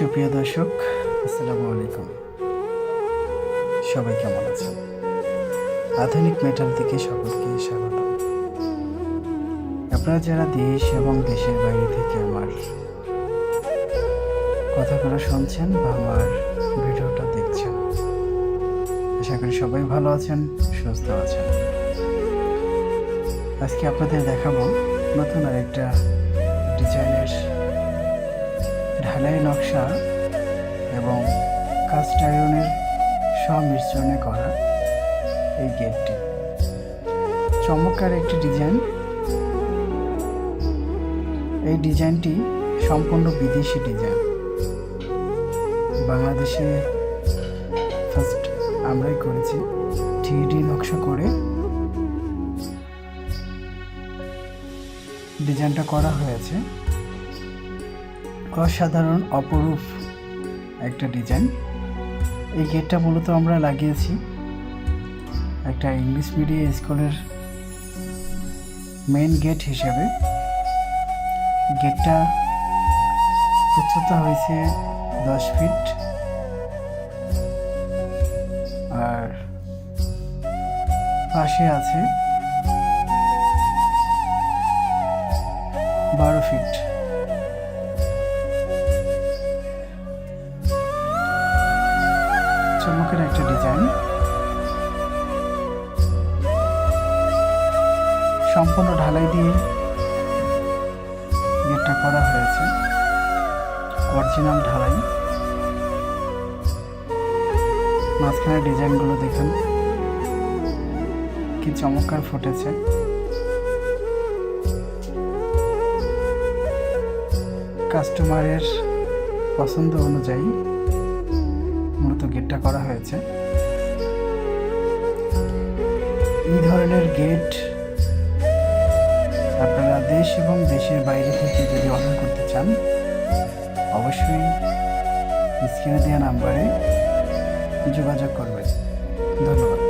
সুপ্রিয় দর্শক, আসসালামু আলাইকুম। সবাই কেমন আছেন? আধুনিক মেটাল থেকে সকলকে স্বাগত। আপনারা যারা দেশ এবং দেশের বাইরে থেকে আমার কথাগুলো শুনছেন বা আমার ভিডিওটা দেখছেন, আশা করি সবাই ভালো আছেন, সুস্থ আছেন। আজকে আপনাদের দেখাবো নতুন আরেকটা ডিজাইনের ঢালাই নকশা এবং কাস্ট আয়রনের সংমিশ্রণে করা এই গেটটি। চমৎকার একটি ডিজাইন। এই ডিজাইনটি সম্পূর্ণ বিদেশি ডিজাইন। বাংলাদেশে ফার্স্ট আমরাই করেছি। থ্রি নকশা করে ডিজাইনটা করা হয়েছে। অসাধারণ, অপরূপ একটা ডিজাইন। এই গেটটা মূলত আমরা লাগিয়েছি একটা ইংলিশ মিডিয়াম স্কুলের মেন গেট হিসেবে। গেটটা উচ্চতা হয়েছে দশ ফিট। আর পাশে আছে বারো ফিট। চমকের একটা ডিজাইন। সম্পূর্ণ ঢালাই দিয়ে গেটটা করা হয়েছে। অরিজিনাল ঢালাই। মাঝখানে ডিজাইনগুলো দেখুন। কি চমৎকার ফুটেছে। কাস্টমারের পছন্দ অনুযায়ী গেটটা করা হয়েছে। এই ধরনের গেট আপনারা দেশ এবং দেশের বাইরে থেকে যদি অর্ডার করতে চান, অবশ্যই স্ক্রিনে দেওয়া নাম্বারে যোগাযোগ করবেন। ধন্যবাদ।